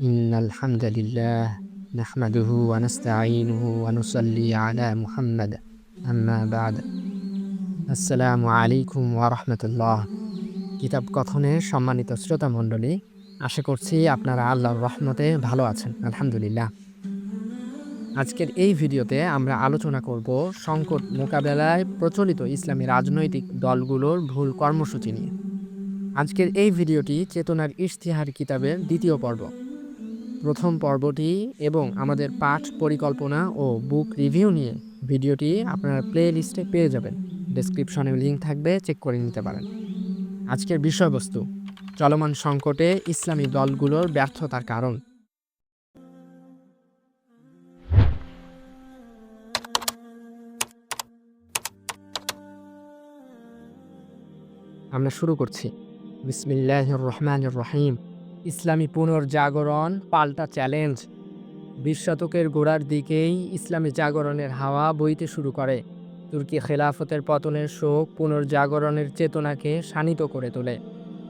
إن الحمد لله نحمده ونستعينه ونصلي على محمد أما بعد আসসালামু আলাইকুম ওয়ারহমতুল্লাহ কিতাব কথনের সম্মানিত শ্রোতা মণ্ডলী আশা করছি আপনারা আল্লাহর রহমতে ভালো আছেন আলহামদুলিল্লাহ আজকের এই ভিডিওতে আমরা আলোচনা করব সংকট মোকাবেলায় প্রচলিত ইসলামী রাজনৈতিক দলগুলোর ভুল কর্মসূচি নিয়ে আজকের এই ভিডিওটি চেতনার ইশতিহার কিতাবের দ্বিতীয় পর্ব প্রথম পর্বটি এবং আমাদের পাঠ পরিকল্পনা ও বুক রিভিউ নিয়ে ভিডিওটি আপনারা প্লে লিস্টে পেয়ে যাবেন। ডেসক্রিপশনে লিঙ্ক থাকবে চেক করে নিতে পারেন। আজকের বিষয়বস্তু, চলমান সংকটে ইসলামী দলগুলোর ব্যর্থতার কারণ। আমরা শুরু করছি। বিসমিল্লাহ রহমান রহিম। ইসলামী পুনর্জাগরণ পাল্টা চ্যালেঞ্জ। বিশ শতকের গোড়ার দিকেই ইসলামী জাগরণের হাওয়া বইতে শুরু করে। তুর্কি খেলাফতের পতনের শোক পুনর্জাগরণের চেতনাকে শানিত করে তোলে।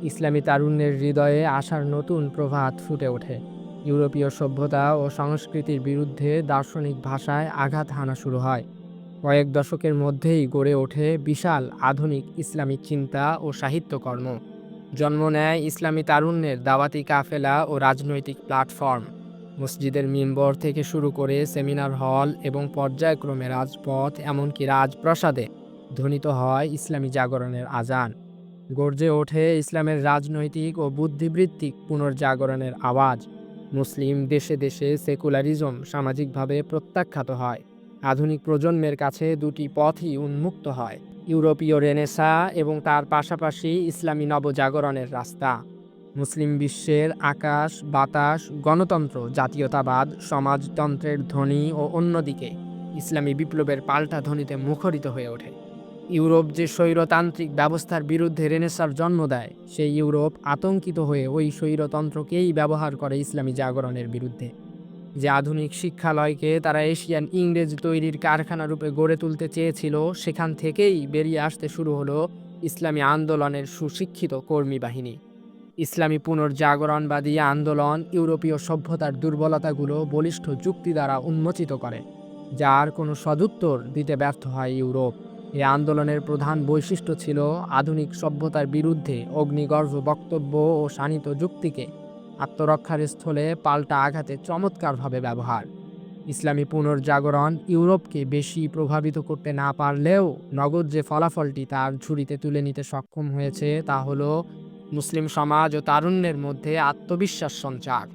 ইসলামী তারুণ্যের হৃদয়ে আশার নতুন প্রভাত ফুটে ওঠে। ইউরোপীয় সভ্যতা ও সংস্কৃতির বিরুদ্ধে দার্শনিক ভাষায় আঘাত হানা শুরু হয়। কয়েক দশকের মধ্যেই গড়ে ওঠে বিশাল আধুনিক ইসলামিক চিন্তা ও সাহিত্যকর্ম জন্ম নেয় ইসলামী তারুণ্যের দাওয়াতি কাফেলা ও রাজনৈতিক প্ল্যাটফর্ম। মসজিদের মিম্বর থেকে শুরু করে সেমিনার হল এবং পর্যায়ক্রমে রাজপথ, এমনকি রাজপ্রাসাদে ধ্বনিত হয় ইসলামী জাগরণের আজান। গর্জে ওঠে ইসলামের রাজনৈতিক ও বুদ্ধিবৃত্তিক পুনর্জাগরণের আওয়াজ। মুসলিম দেশে দেশে সেকুলারিজম সামাজিকভাবে প্রত্যাখ্যাত হয়। আধুনিক প্রজন্মের কাছে দুটি পথই উন্মুক্ত হয়। ইউরোপীয় রেনেসা এবং তার পাশাপাশি ইসলামী নবজাগরণের রাস্তা। মুসলিম বিশ্বের আকাশ, বাতাস, গণতন্ত্র, জাতীয়তাবাদ, সমাজতন্ত্রের ধ্বনি ও অন্যদিকে ইসলামী বিপ্লবের পাল্টা ধ্বনিতে মুখরিত হয়ে ওঠে। ইউরোপ যে স্বৈরতান্ত্রিক ব্যবস্থার বিরুদ্ধে রেনেসার জন্ম দেয়, সেই ইউরোপ আতঙ্কিত হয়ে ওই স্বৈরতন্ত্রকেই ব্যবহার করে ইসলামী জাগরণের বিরুদ্ধে। যে আধুনিক শিক্ষালয়কে তারা এশিয়ান ইংরেজ তৈরির কারখানা রূপে গড়ে তুলতে চেয়েছিল, সেখান থেকেই বেরিয়ে আসতে শুরু হলো ইসলামী আন্দোলনের সুশিক্ষিত কর্মী বাহিনী। ইসলামী পুনর্জাগরণবাদী আন্দোলন ইউরোপীয় সভ্যতার দুর্বলতাগুলো বলিষ্ঠ যুক্তি দ্বারা উন্মোচিত করে, যার কোনো সদুত্তর দিতে ব্যর্থ হয় ইউরোপ। এই আন্দোলনের প্রধান বৈশিষ্ট্য ছিল আধুনিক সভ্যতার বিরুদ্ধে অগ্নিগর্ভ বক্তব্য ও শানিত যুক্তিকে আত্মরক্ষার স্থলে পাল্টা আঘাতে চমৎকারভাবে ব্যবহার। ইসলামী পুনর্জাগরণ ইউরোপকে বেশি প্রভাবিত করতে না পারলেও নগদ যে ফলাফলটি তার ঝুড়িতে তুলে নিতে সক্ষম হয়েছে তা হলো মুসলিম সমাজ ও তারুণ্যের মধ্যে আত্মবিশ্বাস সঞ্চার।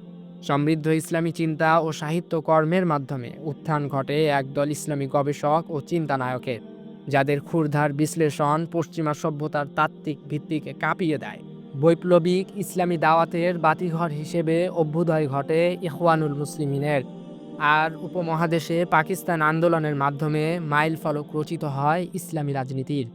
সমৃদ্ধ ইসলামী চিন্তা ও সাহিত্য কর্মের মাধ্যমে উত্থান ঘটে একদল ইসলামী গবেষক ও চিন্তানায়কের, যাদের ক্ষুরধার বিশ্লেষণ পশ্চিমা সভ্যতার তাত্ত্বিক ভিত্তিকে কাঁপিয়ে দেয়। বৈপ্লবিক ইসলামী দাওয়াতের বাতিঘর হিসেবে অভ্যুদয় ঘটে ইখওয়ানুল মুসলিমিনের। আর উপমহাদেশে পাকিস্তান আন্দোলনের মাধ্যমে মাইল ফলক রচিত হয় ইসলামী রাজনীতির।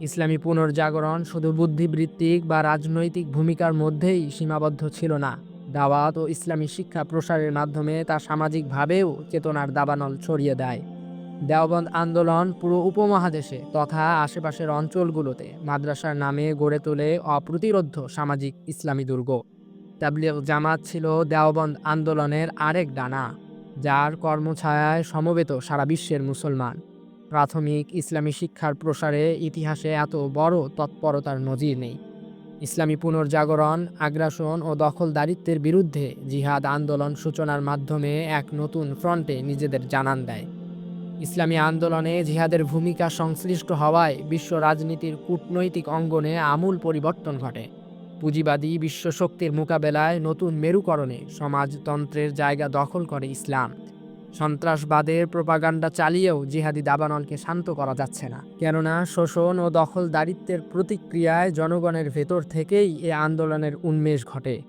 ইসলামী পুনর্জাগরণ শুধু বুদ্ধিবৃত্তিক বা রাজনৈতিক ভূমিকার মধ্যেই সীমাবদ্ধ ছিল না। দাওয়াত ও ইসলামী শিক্ষা প্রসারের মাধ্যমে তা সামাজিকভাবেও চেতনার দাবানল ছড়িয়ে দেয়। দেওবন্দ আন্দোলন পুরো উপমহাদেশে তথা আশেপাশের অঞ্চলগুলোতে মাদ্রাসার নামে গড়ে তোলে অপ্রতিরোধ্য সামাজিক ইসলামী দুর্গ। তাবলিগ জামাত ছিল দেওবন্দ আন্দোলনের আরেক ডানা, যার কর্মছায়ায় সমবেত সারা বিশ্বের মুসলমান। প্রাথমিক ইসলামী শিক্ষার প্রসারে ইতিহাসে এত বড় তৎপরতার নজির নেই। ইসলামী পুনর্জাগরণ, আগ্রাসন ও দখলদারিত্বের বিরুদ্ধে জিহাদ আন্দোলন সূচনার মাধ্যমে এক নতুন ফ্রন্টে নিজেদের জানান দেয়। ইসলামী আন্দোলনে জিহাদের ভূমিকা সংশ্লিষ্ট হওয়ায় বিশ্ব রাজনীতির কূটনৈতিক অঙ্গনে আমূল পরিবর্তন ঘটে। পুঁজিবাদী বিশ্ব শক্তির মোকাবেলায় নতুন মেরুকরণে সমাজতন্ত্রের জায়গা দখল করে ইসলাম। সন্ত্রাসবাদের প্রপাগান্ডা চালিয়েও জিহাদি দাবানলকে শান্ত করা যাচ্ছে না। কেননা শোষণ ও দখলদারিত্বের প্রতিক্রিয়ায় জনগণের ভেতর থেকেই এ আন্দোলনের উন্মেষ ঘটে।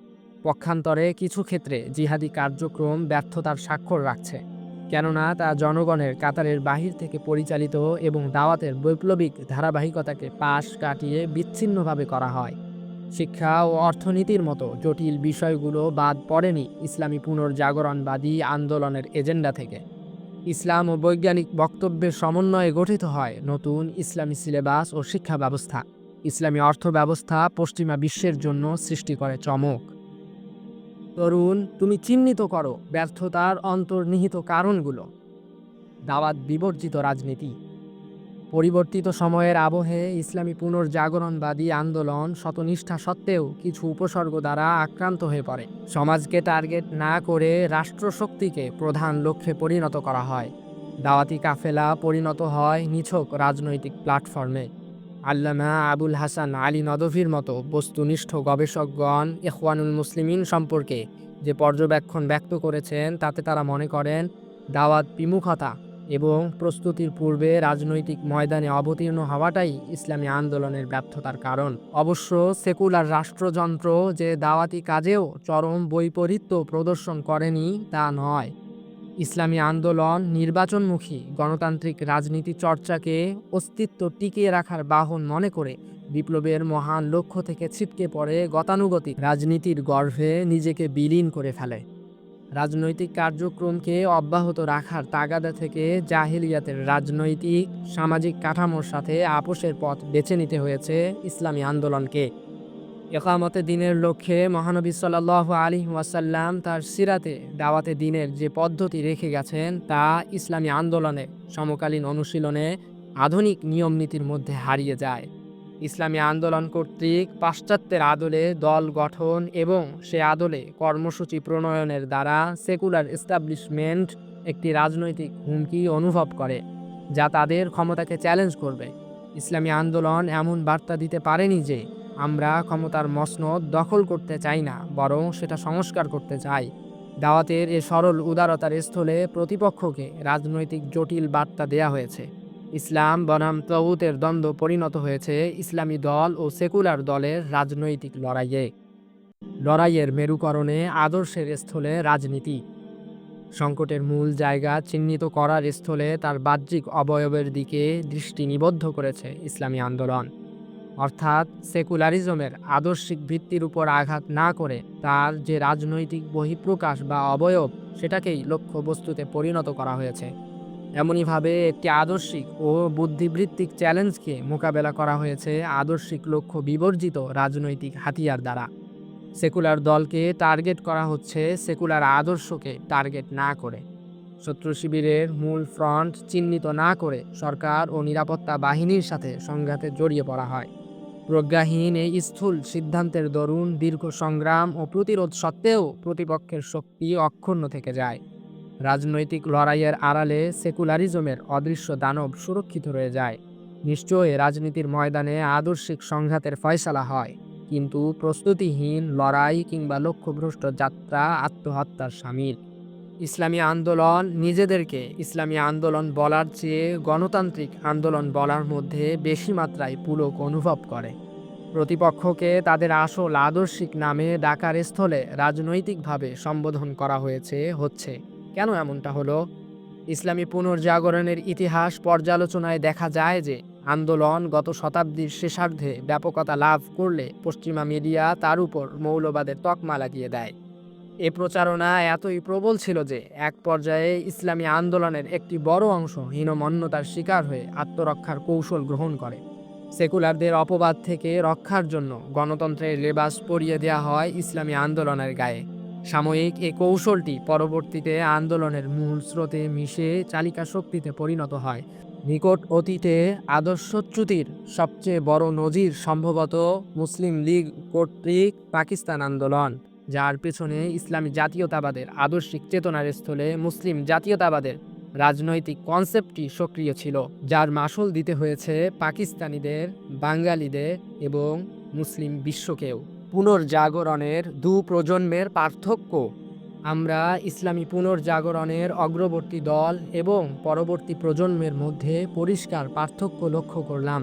পক্ষান্তরে কিছু ক্ষেত্রে জিহাদি কার্যক্রম ব্যর্থতার স্বাক্ষর রাখছে। কেননা তা জনগণের কাতারের বাহির থেকে পরিচালিত এবং দাওয়াতের বৈপ্লবিক ধারাবাহিকতাকে পাশ কাটিয়ে বিচ্ছিন্নভাবে করা হয়। শিক্ষা ও অর্থনীতির মতো জটিল বিষয়গুলো বাদ পড়েনি ইসলামী পুনর্জাগরণবাদী আন্দোলনের এজেন্ডা থেকে। ইসলাম ও বৈজ্ঞানিক বক্তব্যের সমন্বয়ে গঠিত হয় নতুন ইসলামী সিলেবাস ও শিক্ষা ব্যবস্থা। ইসলামী অর্থ ব্যবস্থা পশ্চিমা বিশ্বের জন্য সৃষ্টি করে চমক। তরুণ, তুমি চিহ্নিত করো ব্যর্থতার অন্তর্নিহিত কারণগুলো। দাওয়াত বিবর্জিত রাজনীতি। পরিবর্তিত সময়ের আবহে ইসলামী পুনর্জাগরণবাদী আন্দোলন শতনিষ্ঠা সত্ত্বেও কিছু উপসর্গ দ্বারা আক্রান্ত হয়ে পড়ে। সমাজকে টার্গেট না করে রাষ্ট্রশক্তিকে প্রধান লক্ষ্যে পরিণত করা হয়। দাওয়াতি কাফেলা পরিণত হয় নিছক রাজনৈতিক প্ল্যাটফর্মে। আল্লামা আবুল হাসান আলী নদভির মতো বস্তুনিষ্ঠ গবেষকগণ ইখওয়ানুল মুসলিমিন সম্পর্কে যে পর্যবেক্ষণ ব্যক্ত করেছেন, তাতে তারা মনে করেন, দাওয়াত বিমুখতা এবং প্রস্তুতির পূর্বে রাজনৈতিক ময়দানে অবতীর্ণ হওয়াটাই ইসলামী আন্দোলনের ব্যর্থতার কারণ। অবশ্য সেকুলার রাষ্ট্রযন্ত্র যে দাওয়াতি কাজেও চরম বৈপরীত্য প্রদর্শন করেনি, তা নয়। ইসলামী আন্দোলন, নির্বাচনমুখী গণতান্ত্রিক রাজনীতি চর্চাকে অস্তিত্ব টিকিয়ে রাখার বাহন মনে করে বিপ্লবের মহান লক্ষ্য থেকে ছিটকে পড়ে গতানুগতিক রাজনীতির গর্ভে নিজেকে বিলীন করে ফেলে। রাজনৈতিক কার্যক্রমকে অব্যাহত রাখার তাগাদা থেকে জাহিলিয়াতের রাজনৈতিক, সামাজিক কাঠামোর সাথে আপোষের পথ বেছে নিতে হয়েছে ইসলামী আন্দোলনকে। একামতে দিনের লক্ষ্যে মহানবী সাল্লাহ আলী ওয়াসাল্লাম তার সিরাতে দাওয়াতে দিনের যে পদ্ধতি রেখে গেছেন তা ইসলামী আন্দোলনে সমকালীন অনুশীলনে আধুনিক নিয়ম নীতির মধ্যে হারিয়ে যায়। ইসলামী আন্দোলন কর্তৃক পাশ্চাত্যের আদলে দল গঠন এবং সে আদলে কর্মসূচি প্রণয়নের দ্বারা সেকুলার এস্টাবলিশমেন্ট একটি রাজনৈতিক হুমকি অনুভব করে, যা তাদের ক্ষমতাকে চ্যালেঞ্জ করবে। ইসলামী আন্দোলন এমন বার্তা দিতে পারেনি যে আমরা ক্ষমতার মসনদ দখল করতে চাই না, বরং সেটা সংস্কার করতে চাই। দাওয়াতের এ সরল উদারতার স্থলে প্রতিপক্ষকে রাজনৈতিক জটিল বার্তা দেয়া হয়েছে। ইসলাম বনাম তৌতের দ্বন্দ্ব পরিণত হয়েছে ইসলামী দল ও সেকুলার দলের রাজনৈতিক লড়াইয়ে। লড়াইয়ের মেরুকরণে আদর্শের স্থলে রাজনীতি। সংকটের মূল জায়গা চিহ্নিত করার স্থলে তার বাহ্যিক অবয়বের দিকে দৃষ্টি নিবদ্ধ করেছে ইসলামী আন্দোলন। অর্থাৎ সেকুলারিজমের আদর্শিক ভিত্তির উপর আঘাত না করে তার যে রাজনৈতিক বহিঃপ্রকাশ বা অবয়ব, সেটাকেই লক্ষ্যবস্তুতে পরিণত করা হয়েছে। এমনইভাবে একটি আদর্শিক ও বুদ্ধিবৃত্তিক চ্যালেঞ্জকে মোকাবেলা করা হয়েছে আদর্শিক লক্ষ্য বিবর্জিত রাজনৈতিক হাতিয়ার দ্বারা। সেকুলার দলকে টার্গেট করা হচ্ছে সেকুলার আদর্শকে টার্গেট না করে। শত্রু শিবিরের মূল ফ্রন্ট চিহ্নিত না করে সরকার ও নিরাপত্তা বাহিনীর সাথে সংঘাতে জড়িয়ে পড়া হয়। প্রজ্ঞাহীন এই স্থূল সিদ্ধান্তের দরুন দীর্ঘ সংগ্রাম ও প্রতিরোধ সত্ত্বেও প্রতিপক্ষের শক্তি অক্ষুণ্ণ থেকে যায়। রাজনৈতিক লড়াইয়ের আড়ালে সেকুলারিজমের অদৃশ্য দানব সুরক্ষিত রয়ে যায়। নিশ্চয়ই রাজনীতির ময়দানে আদর্শিক সংঘাতের ফয়সালা হয়, কিন্তু প্রস্তুতিহীন লড়াই কিংবা লক্ষ্যভ্রষ্ট যাত্রা আত্মহত্যার সামিল। ইসলামী আন্দোলন নিজেদেরকে ইসলামী আন্দোলন বলার চেয়ে গণতান্ত্রিক আন্দোলন বলার মধ্যে বেশি মাত্রায় পুলক অনুভব করে। প্রতিপক্ষকে তাদের আসল আদর্শিক নামে ডাকার স্থলে রাজনৈতিকভাবে সম্বোধন করা হয়েছে, হচ্ছে। কেন এমনটা হলো? ইসলামী পুনর্জাগরণের ইতিহাস পর্যালোচনায় দেখা যায় যে আন্দোলন গত শতাব্দীর শেষার্ধে ব্যাপকতা লাভ করলে পশ্চিমা মিডিয়া তার উপর মৌলবাদের তকমা লাগিয়ে দেয়। এ প্রচারণা এতই প্রবল ছিল যে এক পর্যায়ে ইসলামী আন্দোলনের একটি বড় অংশ হীনমন্যতার শিকার হয়ে আত্মরক্ষার কৌশল গ্রহণ করে। সেকুলারদের অপবাদ থেকে রক্ষার জন্য গণতন্ত্রের লেবাস পরিয়ে দেওয়া হয় ইসলামী আন্দোলনের গায়ে। সাময়িক এ কৌশলটি পরবর্তীতে আন্দোলনের মূল স্রোতে মিশে চালিকা শক্তিতে পরিণত হয়। নিকট অতীতে আদর্শচ্যুতির সবচেয়ে বড় নজির সম্ভবত মুসলিম লীগ কর্তৃক পাকিস্তান আন্দোলন। যার পেছনে ইসলামী জাতীয়তাবাদের আদর্শিক চেতনার স্থলে মুসলিম জাতীয়তাবাদের রাজনৈতিক কনসেপ্টটি সক্রিয় ছিল, যার মাসুল দিতে হয়েছে পাকিস্তানিদের, বাঙালিদের এবং মুসলিম বিশ্বকেও। পুনর্জাগরণের দু প্রজন্মের পার্থক্য, আমরা ইসলামী পুনর্জাগরণের অগ্রবর্তী দল এবং পরবর্তী প্রজন্মের মধ্যে পরিষ্কার পার্থক্য লক্ষ্য করলাম।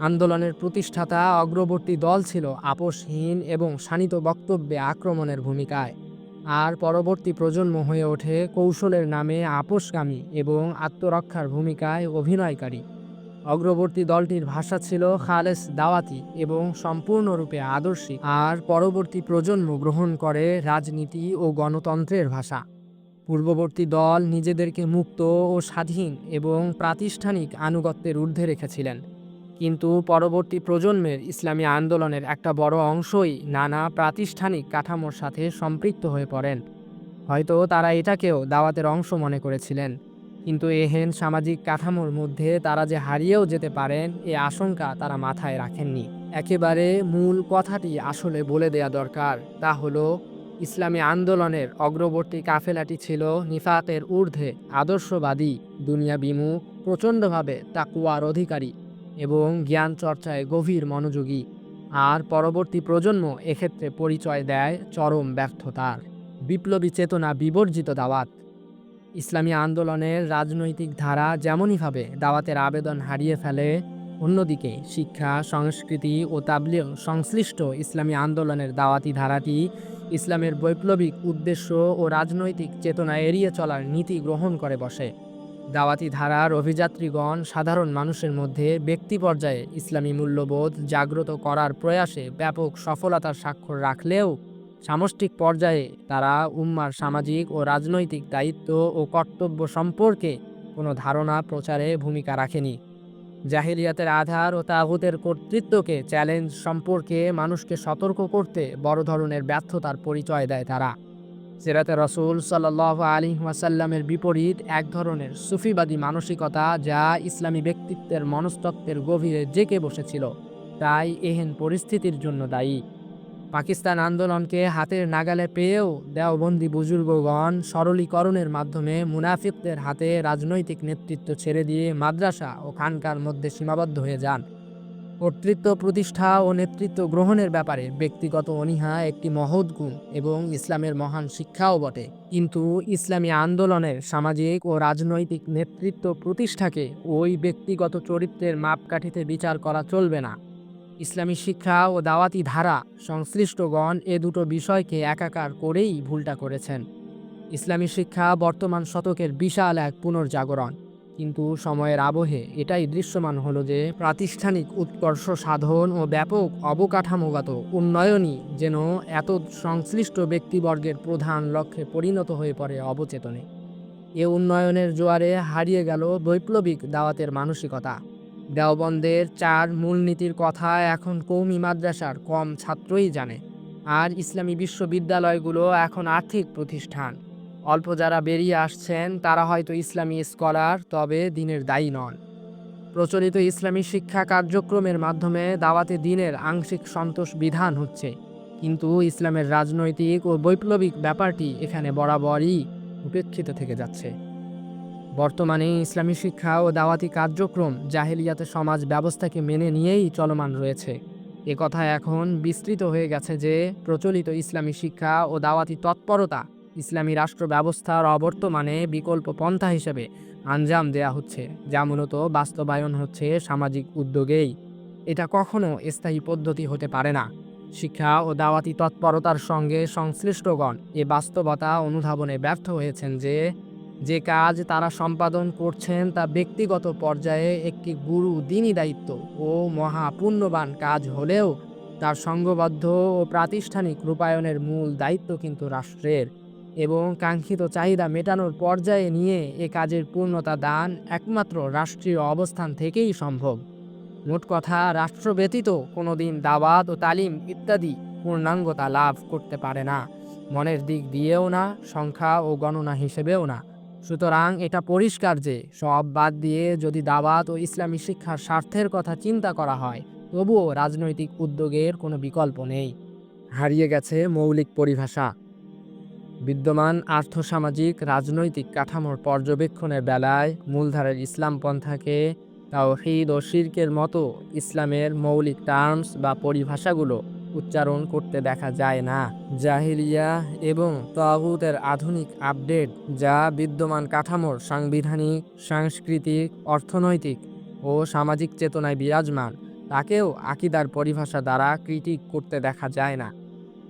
আন্দোলনের প্রতিষ্ঠাতা অগ্রবর্তী দল ছিল আপোষহীন এবং শানিত বক্তব্যে আক্রমণের ভূমিকায়। আর পরবর্তী প্রজন্ম হয়ে ওঠে কৌশলের নামে আপোষগামী এবং আত্মরক্ষার ভূমিকায় অভিনয়কারী। অগ্রবর্তী দলটির ভাষা ছিল খালেস দাওয়াতি এবং সম্পূর্ণরূপে আদর্শিক। আর পরবর্তী প্রজন্ম গ্রহণ করে রাজনীতি ও গণতন্ত্রের ভাষা। পূর্ববর্তী দল নিজেদেরকে মুক্ত ও স্বাধীন এবং প্রাতিষ্ঠানিক আনুগত্যের ঊর্ধ্বে রেখেছিলেন। কিন্তু পরবর্তী প্রজন্মের ইসলামী আন্দোলনের একটা বড় অংশই নানা প্রাতিষ্ঠানিক কাঠামোর সাথে সম্পৃক্ত হয়ে পড়েন। হয়তো তারা এটাকেও দাওয়াতের অংশ মনে করেছিলেন। কিন্তু এহেন সামাজিক কাঠামোর মধ্যে তারা যে হারিয়েও যেতে পারেন, এ আশঙ্কা তারা মাথায় রাখেননি। একেবারে মূল কথাটি আসলে বলে দেয়া দরকার, তা হলো, ইসলামী আন্দোলনের অগ্রবর্তী কাফেলাটি ছিল নিফাতের ঊর্ধ্বে আদর্শবাদী দুনিয়া বিমুখ প্রচণ্ডভাবে তাকুয়ার অধিকারী। এবং জ্ঞান চর্চায় গভীর মনোযোগী। আর পরবর্তী প্রজন্ম এক্ষেত্রে পরিচয় দেয় চরম ব্যর্থতার। বিপ্লবী চেতনা বিবর্জিত দাওয়াত। ইসলামী আন্দোলনের রাজনৈতিক ধারা যেমনইভাবে দাওয়াতের আবেদন হারিয়ে ফেলে, অন্যদিকে শিক্ষা, সংস্কৃতি ও তাবলিগ সংশ্লিষ্ট ইসলামী আন্দোলনের দাওয়াতি ধারাটি ইসলামের বৈপ্লবিক উদ্দেশ্য ও রাজনৈতিক চেতনা এড়িয়ে চলার নীতি গ্রহণ করে বসে। দাওয়াতি ধারার অভিযাত্রীগণ সাধারণ মানুষের মধ্যে ব্যক্তি পর্যায়ে ইসলামী মূল্যবোধ জাগ্রত করার প্রয়াসে ব্যাপক সফলতার স্বাক্ষর রাখলেও সামষ্টিক পর্যায়ে তারা উম্মার সামাজিক ও রাজনৈতিক দায়িত্ব ও কর্তব্য সম্পর্কে কোনো ধারণা, প্রচারে ভূমিকা রাখেনি। জাহিলিয়াতের আধার ও তাগুতের কর্তৃত্বকে চ্যালেঞ্জ সম্পর্কে মানুষকে সতর্ক করতে বড় ধরনের ব্যর্থতার পরিচয় দেয় তারা। সিরাতে রসুল সাল্লাহ আলী ওয়াসাল্লামের বিপরীত এক ধরনের সুফিবাদী মানসিকতা যা ইসলামী ব্যক্তিত্বের মনস্তত্ত্বের গভীরে জেকে বসেছিল। তাই এহেন পরিস্থিতির জন্য দায়ী। পাকিস্তান আন্দোলনকে হাতের নাগালে পেয়েও দেওবন্দি বুজুর্গগণ সরলীকরণের মাধ্যমে মুনাফিকদের হাতে রাজনৈতিক নেতৃত্ব ছেড়ে দিয়ে মাদ্রাসা ও খানকার মধ্যে সীমাবদ্ধ হয়ে যান। কর্তৃত্ব প্রতিষ্ঠা ও নেতৃত্ব গ্রহণের ব্যাপারে ব্যক্তিগত অনীহা একটি মহৎ গুণ এবং ইসলামের মহান শিক্ষাও বটে। কিন্তু ইসলামী আন্দোলনের সামাজিক ও রাজনৈতিক নেতৃত্ব প্রতিষ্ঠাকে ওই ব্যক্তিগত চরিত্রের মাপকাঠিতে বিচার করা চলবে না। ইসলামী শিক্ষা ও দাওয়াতি ধারা সংশ্লিষ্টগণ এ দুটো বিষয়কে একাকার করেই ভুলটা করেছেন। ইসলামী শিক্ষা বর্তমান শতকের বিশাল এক পুনর্জাগরণ। কিন্তু সময়ের আবহে এটাই দৃশ্যমান হলো যে প্রাতিষ্ঠানিক উৎকর্ষ সাধন ও ব্যাপক অবকাঠামোগত উন্নয়নই যেন এত সংশ্লিষ্ট ব্যক্তিবর্গের প্রধান লক্ষ্যে পরিণত হয়ে পড়ে অবচেতনে। এ উন্নয়নের জোয়ারে হারিয়ে গেল বৈপ্লবিক দাওয়াতের মানসিকতা। দেওবন্দের চার মূলনীতির কথা এখন কৌমি মাদ্রাসার কম ছাত্রই জানে। আর ইসলামী বিশ্ববিদ্যালয়গুলো এখন আর্থিক প্রতিষ্ঠান। অল্প যারা বেরিয়ে আসছেন, তারা হয়তো ইসলামী স্কলার, তবে দিনের দায়ী নন। প্রচলিত ইসলামী শিক্ষা কার্যক্রমের মাধ্যমে দাওয়াতে দিনের আংশিক সন্তোষ বিধান হচ্ছে। কিন্তু ইসলামের রাজনৈতিক ও বৈপ্লবিক ব্যাপারটি এখানে বরাবরই উপেক্ষিত থেকে যাচ্ছে। বর্তমানে ইসলামী শিক্ষা ও দাওয়াতি কার্যক্রম জাহেলিয়াতে সমাজ ব্যবস্থাকে মেনে নিয়েই চলমান রয়েছে। এ কথা এখন বিস্তৃত হয়ে গেছে যে, প্রচলিত ইসলামী শিক্ষা ও দাওয়াতি তৎপরতা ইসলামী রাষ্ট্র ব্যবস্থার অবর্তমানে বিকল্প পন্থা হিসেবে আঞ্জাম দেয়া হচ্ছে, যা মূলত বাস্তবায়ন হচ্ছে সামাজিক উদ্যোগেই। এটা কখনো স্থায়ী পদ্ধতি হতে পারে না। শিক্ষা ও দাওয়াতি তৎপরতার সঙ্গে সংশ্লিষ্টগণ এ বাস্তবতা অনুধাবনে ব্যর্থ হয়েছেন যে যে কাজ তারা সম্পাদন করছেন তা ব্যক্তিগত পর্যায়ে একটি গুরু দিনই দায়িত্ব ও মহাপুণ্যবান কাজ হলেও তার সঙ্গবদ্ধ ও প্রাতিষ্ঠানিক রূপায়ণের মূল দায়িত্ব কিন্তু রাষ্ট্রের। এবং কাঙ্ক্ষিত চাহিদা মেটানোর পর্যায়ে নিয়ে এ কাজের পূর্ণতা দান একমাত্র রাষ্ট্রীয় অবস্থান থেকেই সম্ভব। মোট কথা, রাষ্ট্র ব্যতীত কোনোদিন দাওয়াত ও তালিম ইত্যাদি পূর্ণাঙ্গতা লাভ করতে পারে না। মনের দিক দিয়েও না, সংখ্যা ও গণনা হিসেবেও না। সুতরাং এটা পরিষ্কার যে, সব বাদ দিয়ে যদি দাওয়াত ও ইসলামী শিক্ষার স্বার্থের কথা চিন্তা করা হয়, তবুও রাজনৈতিক উদ্যোগের কোনো বিকল্প নেই। হারিয়ে গেছে মৌলিক পরিভাষা। বিদ্যমান আর্থসামাজিক রাজনৈতিক কাঠামোর পর্যবেক্ষণের বেলায় মূলধারার ইসলাম পন্থাকে তাওহিদ ও শির্কের মতো ইসলামের মৌলিক টার্মস বা পরিভাষাগুলো উচ্চারণ করতে দেখা যায় না। জাহিলিয়া এবং তাগুতের আধুনিক আপডেট যা বিদ্যমান কাঠামোর সাংবিধানিক, সাংস্কৃতিক, অর্থনৈতিক ও সামাজিক চেতনায় বিরাজমান, তাকেও আকিদার পরিভাষা দ্বারা ক্রিটিক করতে দেখা যায় না।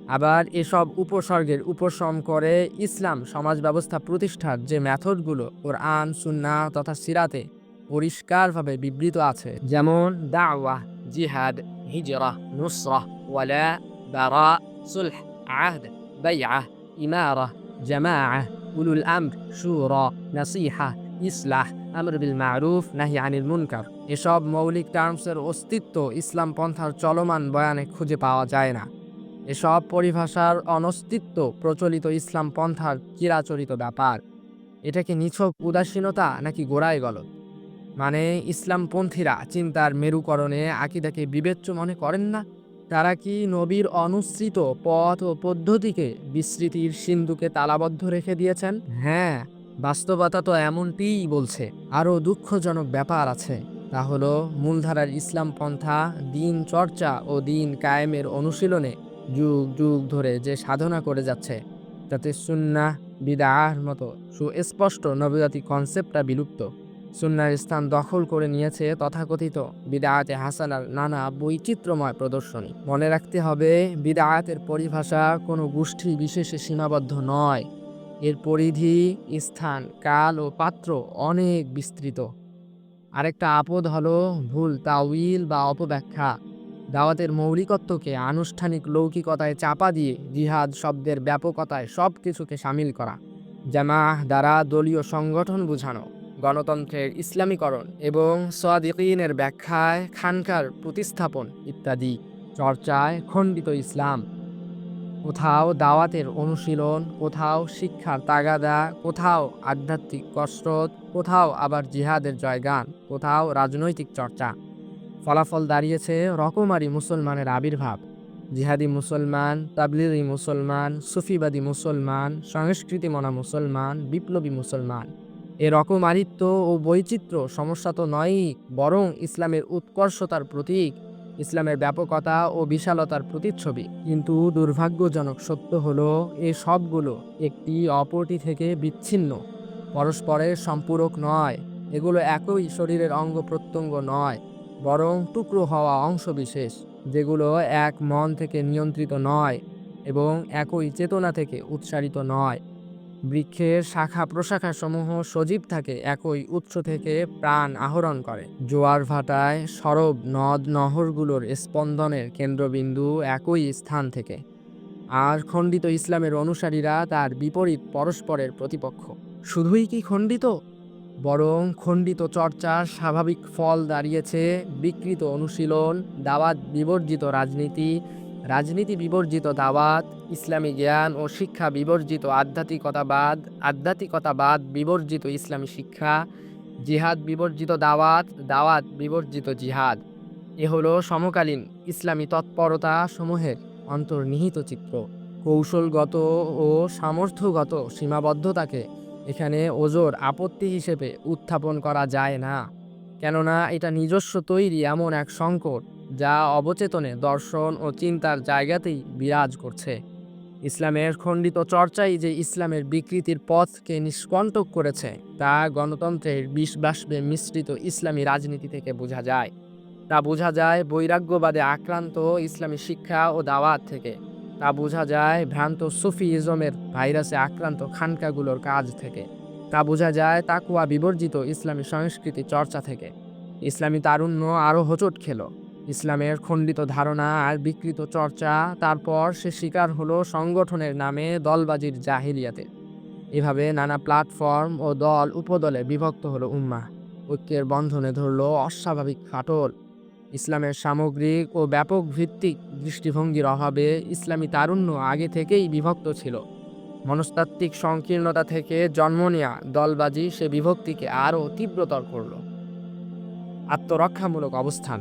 আবার এসব উপসর্গের উপশম করে ইসলাম সমাজ ব্যবস্থা প্রতিষ্ঠার যে ম্যাথডগুলো ওর আন সুন্না তথা সিরাতে পরিষ্কারভাবে বিবৃত আছে, যেমন দাওয়া জিহাদ, হিজরা, নুসরা, ওয়ালা, বারা, সুলহ, আহদ বাইআ ইমারা জামাআ উলুল আমর, শুরা, নাসিহা, ইসলাহ, আমর বিল মারুফ, নাহি আনিল মুনকার। এসব মৌলিক টার্মসের অস্তিত্ব ইসলাম পন্থার চলমান বয়ানে খুঁজে পাওয়া যায় না। এসব পরিভাষার অনস্তিত্ব প্রচলিত ইসলাম পন্থার চিরাচরিত ব্যাপার। এটা কি নিছক উদাসীনতা নাকি গোড়ায় গলত? মানে ইসলামপন্থীরা চিন্তার মেরুকরণে আকিদাকে বিবেচ্য মনে করেন না? তারা কি নবীর অনুসৃত পথ ও পদ্ধতিকে বিস্মৃতির সিন্ধুকে তালাবদ্ধ রেখে দিয়েছেন? হ্যাঁ বাস্তবতা তো এমনটিই বলছে। আরও দুঃখজনক ব্যাপার আছে। তা হলো, মূলধারার ইসলাম পন্থা দিন চর্চা ও দিন কায়েমের অনুশীলনে যুগ যুগ ধরে যে সাধনা করে যাচ্ছে, তাতে সুন্না বিদার মতো সুস্পষ্ট নবজাতি কনসেপ্টটা বিলুপ্ত। সুন্নার স্থান দখল করে নিয়েছে তথাকথিত বিদায়াতে হাসানার নানা বৈচিত্র্যময় প্রদর্শনী। মনে রাখতে হবে, বিদায়াতের পরিভাষা কোনো গোষ্ঠী বিশেষে সীমাবদ্ধ নয়। এর পরিধি, স্থান, কাল ও পাত্র অনেক বিস্তৃত। আরেকটা আপদ হলো ভুল তাউইল বা অপব্যাখ্যা। দাওয়াতের মৌলিকত্বকে আনুষ্ঠানিক লৌকিকতায় চাপা দিয়ে জিহাদ শব্দের ব্যাপকতায় সব কিছুকে সামিল করা। জামাহ দ্বারা দলীয় সংগঠন বোঝানো, গণতন্ত্রের ইসলামীকরণ এবং সোয়াদিকিনের ব্যাখ্যায় খানকার প্রতিস্থাপন ইত্যাদি চর্চায় খণ্ডিত ইসলাম। কোথাও দাওয়াতের অনুশীলন, কোথাও শিক্ষার তাগাদা, কোথাও আধ্যাত্মিক কসরত, কোথাও আবার জিহাদের জয়গান, কোথাও রাজনৈতিক চর্চা। ফলাফল দাঁড়িয়েছে রকমারি মুসলমানের আবির্ভাব। জিহাদি মুসলমান, তাবলিগি মুসলমান, সুফিবাদী মুসলমান সংস্কৃতি মনা মুসলমান, বিপ্লবী মুসলমান। এ রকমারিত্ব ও বৈচিত্র্য সমস্যা তো নয়ই, বরং ইসলামের উৎকর্ষতার প্রতীক, ইসলামের ব্যাপকতা ও বিশালতার প্রতিচ্ছবি। কিন্তু দুর্ভাগ্যজনক সত্য হলো, এ সবগুলো একটি অপরটি থেকে বিচ্ছিন্ন। পরস্পরের সম্পূরক নয়, এগুলো একই শরীরের অঙ্গ প্রত্যঙ্গ নয়। বরং টুকরো হওয়া অংশবিশেষ, যেগুলো এক মন থেকে নিয়ন্ত্রিত নয় এবং একই চেতনা থেকে উৎসারিত নয়। বৃক্ষের শাখা প্রশাখা সমূহ সজীব থাকে, একই উৎস থেকে প্রাণ আহরণ করে। জোয়ার ভাটায় সরব নদ নহরগুলোর স্পন্দনের কেন্দ্রবিন্দু একই স্থান থেকে। আর খণ্ডিত ইসলামের অনুসারীরা তার বিপরীত পরস্পরের প্রতিপক্ষ। শুধুই কি খণ্ডিত? বরং খণ্ডিত চর্চার স্বাভাবিক ফল দাঁড়িয়েছে বিকৃত অনুশীলন, দাওয়াত বিবর্জিত রাজনীতি রাজনীতি বিবর্জিত দাওয়াত, ইসলামী জ্ঞান ও শিক্ষা বিবর্জিত আধ্যাত্মিকতাবাদ আধ্যাত্মিকতাবাদ বিবর্জিত ইসলামী শিক্ষা, জিহাদ বিবর্জিত দাওয়াত দাওয়াত বিবর্জিত জিহাদ। এ হলো সমকালীন ইসলামী তৎপরতা সমূহের অন্তর্নিহিত চিত্র। কৌশলগত ও সামর্থ্যগত সীমাবদ্ধতাকে এখানে ওজোর আপত্তি হিসেবে উত্থাপন করা যায় না। কেননা এটা নিজস্ব তৈরি এমন এক সংকট যা অবচেতনে দর্শন ও চিন্তার জায়গাতেই বিরাজ করছে। ইসলামের খণ্ডিত চর্চাই যে ইসলামের বিকৃতির পথকে নিষ্কণ্টক করেছে, তা গণতন্ত্রের বিষবাষ্পে মিশ্রিত ইসলামী রাজনীতি থেকে বোঝা যায়। তা বোঝা যায় বৈরাগ্যবাদে আক্রান্ত ইসলামী শিক্ষা ও দাওয়াত থেকে। তা বোঝা যায় ভ্রান্ত সুফিইজমের ভাইরাসে আক্রান্ত খানকাগুলোর কাজ থেকে। তা বোঝা যায় তাকুয়া বিবর্জিত ইসলামী সংস্কৃতি চর্চা থেকে। ইসলামী তারুণ্য আরও হোঁচট খেল। ইসলামের খণ্ডিত ধারণা আর বিকৃত চর্চা তারপর সে শিকার হলো সংগঠনের নামে দলবাজির জাহিলিয়াতে। এভাবে নানা প্ল্যাটফর্ম ও দল উপদলে বিভক্ত হলো উম্মা ঐক্যের বন্ধনে ধরল অস্বাভাবিক ফাটল। ইসলামের সামগ্রিক ও ব্যাপক ভিত্তিক দৃষ্টিভঙ্গির অভাবে ইসলামী তারুণ্য আগে থেকেই বিভক্ত ছিল। মনস্তাত্ত্বিক সংকীর্ণতা থেকে জন্ম নেয়া দলবাজি সে বিভক্তিকে আরও তীব্রতর করল। আত্মরক্ষামূলক অবস্থান।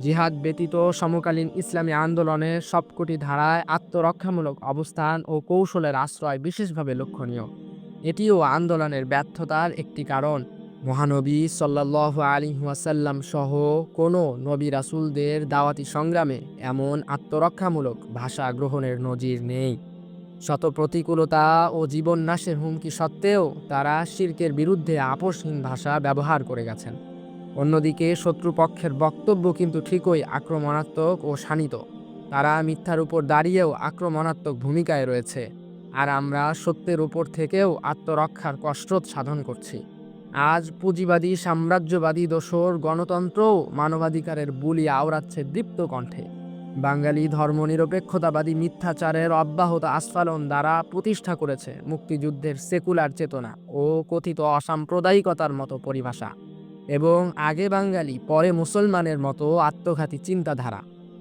জিহাদ ব্যতীত সমকালীন ইসলামী আন্দোলনের সবকটি ধারায় আত্মরক্ষামূলক অবস্থান ও কৌশলের আশ্রয় বিশেষভাবে লক্ষণীয়। এটিও আন্দোলনের ব্যর্থতার একটি কারণ। মহানবী সাল্লাহ আলী ওয়াসাল্লাম সহ কোনো নবী রাসুলদের দাওয়াতি সংগ্রামে এমন আত্মরক্ষামূলক ভাষা গ্রহণের নজির নেই। শত প্রতিকূলতা ও জীবন নাশের হুমকি সত্ত্বেও তারা শির্কের বিরুদ্ধে আপোষহীন ভাষা ব্যবহার করে গেছেন। অন্যদিকে শত্রুপক্ষের বক্তব্য কিন্তু ঠিকই আক্রমণাত্মক ও শানিত। তারা মিথ্যার উপর দাঁড়িয়েও আক্রমণাত্মক ভূমিকায় রয়েছে। আর আমরা সত্যের উপর থেকেও আত্মরক্ষার কসরত সাধন করছি। আজ পুঁজিবাদী, সাম্রাজ্যবাদী দোসর গণতন্ত্র মানবাধিকারের বুলি আওড়াচ্ছে দীপ্ত কণ্ঠে। বাঙালি ধর্মনিরপেক্ষতাবাদী মিথ্যাচারের অব্যাহত আস্ফালন দ্বারা প্রতিষ্ঠা করেছে মুক্তিযুদ্ধের সেকুলার চেতনা ও কথিত অসাম্প্রদায়িকতার মতো পরিভাষা। এবং আগে বাঙালি, পরে মুসলমানের মতো আত্মঘাতী চিন্তাধারা।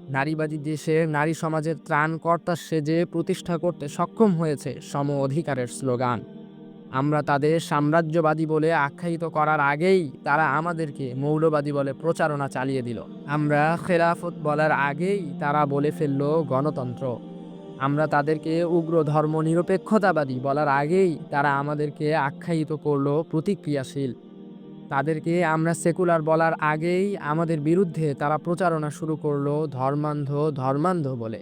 নারীবাদী দেশের নারী সমাজের ত্রাণকর্তা সেজে প্রতিষ্ঠা করতে সক্ষম হয়েছে সম অধিকারের স্লোগান। আমরা তাদের সাম্রাজ্যবাদী বলে আখ্যায়িত করার আগেই তারা আমাদেরকে মৌলবাদী বলে প্রচারণা চালিয়ে দিল। আমরা খেলাফত বলার আগেই তারা বলে ফেলল গণতন্ত্র। আমরা তাদেরকে উগ্র ধর্ম নিরপেক্ষতাবাদী বলার আগেই তারা আমাদেরকে আখ্যায়িত করল প্রতিক্রিয়াশীল। তাদেরকে আমরা সেকুলার বলার আগেই আমাদের বিরুদ্ধে তারা প্রচারণা শুরু করল ধর্মান্ধ ধর্মান্ধ বলে।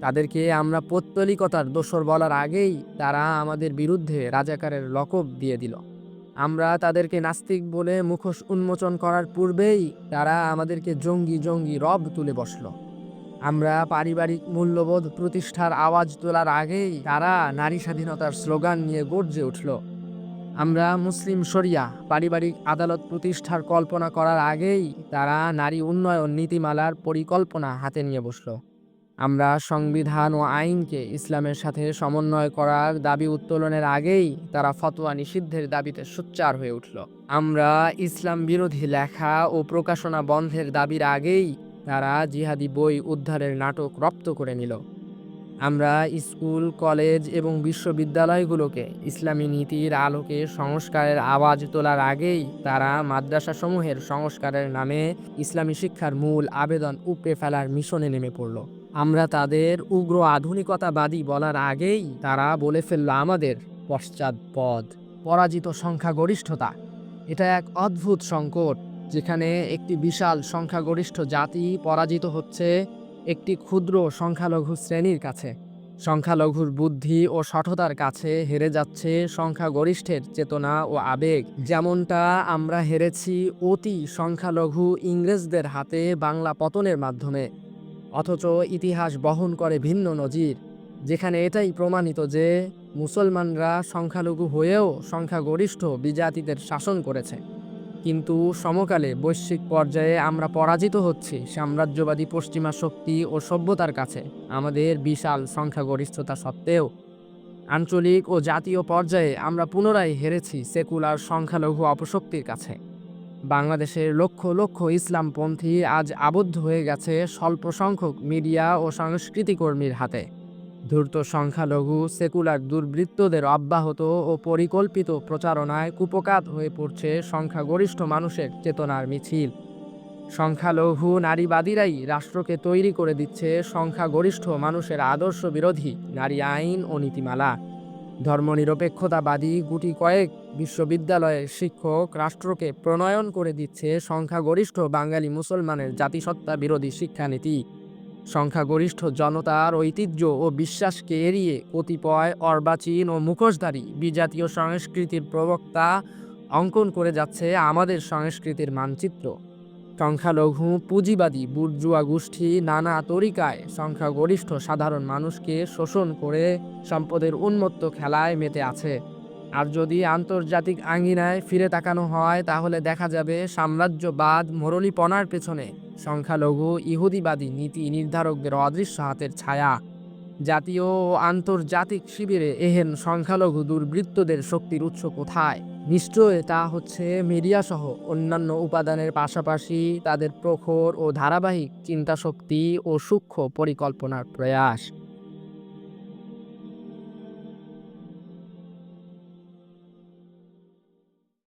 তাদেরকে আমরা পৌত্তলিকতার দোসর বলার আগেই তারা আমাদের বিরুদ্ধে রাজাকারের লকব দিয়ে দিল। আমরা তাদেরকে নাস্তিক বলে মুখোশ উন্মোচন করার পূর্বেই তারা আমাদেরকে জঙ্গি জঙ্গি রব তুলে বসল। আমরা পারিবারিক মূল্যবোধ প্রতিষ্ঠার আওয়াজ তোলার আগেই তারা নারী স্বাধীনতার স্লোগান নিয়ে গর্জে উঠল। আমরা মুসলিম শরিয়া, পারিবারিক আদালত প্রতিষ্ঠার কল্পনা করার আগেই তারা নারী উন্নয়ন নীতিমালার পরিকল্পনা হাতে নিয়ে বসল। আমরা সংবিধান ও আইনকে ইসলামের সাথে সমন্বয় করার দাবি উত্তোলনের আগেই তারা ফতোয়া নিষিদ্ধের দাবিতে সোচ্চার হয়ে উঠল। আমরা ইসলাম বিরোধী লেখা ও প্রকাশনা বন্ধের দাবির আগেই তারা জিহাদি বই উদ্ধারের নাটক রপ্ত করে নিল। আমরা স্কুল, কলেজ এবং বিশ্ববিদ্যালয়গুলোকে ইসলামী নীতির আলোকে সংস্কারের আওয়াজ তোলার আগেই তারা মাদ্রাসাসমূহের সংস্কারের নামে ইসলামী শিক্ষার মূল আবেদন উপড়ে ফেলার মিশনে নেমে পড়ল। আমরা তাদের উগ্র আধুনিকতাবাদী বলার আগেই তারা বলে ফেলল আমাদের পশ্চাৎপদ, পরাজিত সংখ্যাগরিষ্ঠতা। এটা এক অদ্ভুত সংকট, যেখানে একটি বিশাল সংখ্যাগরিষ্ঠ জাতি পরাজিত হচ্ছে একটি ক্ষুদ্র সংখ্যালঘু শ্রেণির কাছে। সংখ্যালঘুর বুদ্ধি ও সঠতার কাছে হেরে যাচ্ছে সংখ্যাগরিষ্ঠের চেতনা ও আবেগ। যেমনটা আমরা হেরেছি অতি সংখ্যালঘু ইংরেজদের হাতে বাংলা পতনের মাধ্যমে। অথচ ইতিহাস বহন করে ভিন্ন নজির, যেখানে এটাই প্রমাণিত যে মুসলমানরা সংখ্যালঘু হয়েও সংখ্যাগরিষ্ঠ বিজাতিদের শাসন করেছে। কিন্তু সমকালে বৈশ্বিক পর্যায়ে আমরা পরাজিত হচ্ছি সাম্রাজ্যবাদী পশ্চিমা শক্তি ও সভ্যতার কাছে, আমাদের বিশাল সংখ্যাগরিষ্ঠতা সত্ত্বেও। আঞ্চলিক ও জাতীয় পর্যায়ে আমরা পুনরায় হেরেছি সেকুলার সংখ্যালঘু অপশক্তির কাছে। বাংলাদেশের লক্ষ লক্ষ ইসলামপন্থী আজ আবদ্ধ হয়ে গেছে স্বল্প সংখ্যক মিডিয়া ও সংস্কৃতি কর্মীর হাতে। ধূর্ত সংখ্যালঘু, সেকুলার দুর্বৃত্তদের অব্যাহত ও পরিকল্পিত প্রচারণায় কুপকাত হয়ে পড়ছে সংখ্যাগরিষ্ঠ মানুষের চেতনার মিছিল। সংখ্যালঘু নারীবাদীরাই রাষ্ট্রকে তৈরি করে দিচ্ছে সংখ্যাগরিষ্ঠ মানুষের আদর্শ বিরোধী নারী আইন ও নীতিমালা। ধর্মনিরপেক্ষতাবাদী গুটি কয়েক বিশ্ববিদ্যালয়ের শিক্ষক রাষ্ট্রকে প্রণয়ন করে দিচ্ছে সংখ্যাগরিষ্ঠ বাঙালি মুসলমানের জাতিসত্তা বিরোধী শিক্ষানীতি। সংখ্যাগরিষ্ঠ জনতার ঐতিহ্য ও বিশ্বাসকে এড়িয়ে কতিপয় অর্বাচীন ও মুখোশধারী বিজাতীয় সংস্কৃতির প্রবক্তা অঙ্কন করে যাচ্ছে আমাদের সংস্কৃতির মানচিত্র। সংখ্যালঘু, পুঁজিবাদী, বুর্জুয়া গোষ্ঠী, নানা তরিকায় সংখ্যাগরিষ্ঠ সাধারণ মানুষকে শোষণ করে সম্পদের উন্মত্ত খেলায় মেতে আছে। আর যদি আন্তর্জাতিক আঙ্গিনায় ফিরে তাকানো হয়, তাহলে দেখা যাবে সাম্রাজ্যবাদ মরলিপনার পেছনে সংখ্যালঘু, ইহুদিবাদী নীতি নির্ধারকদের অদৃশ্য হাতের ছায়া। জাতীয় ও আন্তর্জাতিক শিবিরে এহেন সংখ্যালঘু দুর্বৃত্তদের শক্তির উৎস কোথায়? নিশ্চয় তা হচ্ছে মিডিয়াসহ অন্যান্য উপাদানের পাশাপাশি তাদের প্রখর ও ধারাবাহিক চিন্তাশক্তি ও সূক্ষ্ম পরিকল্পনার প্রয়াস।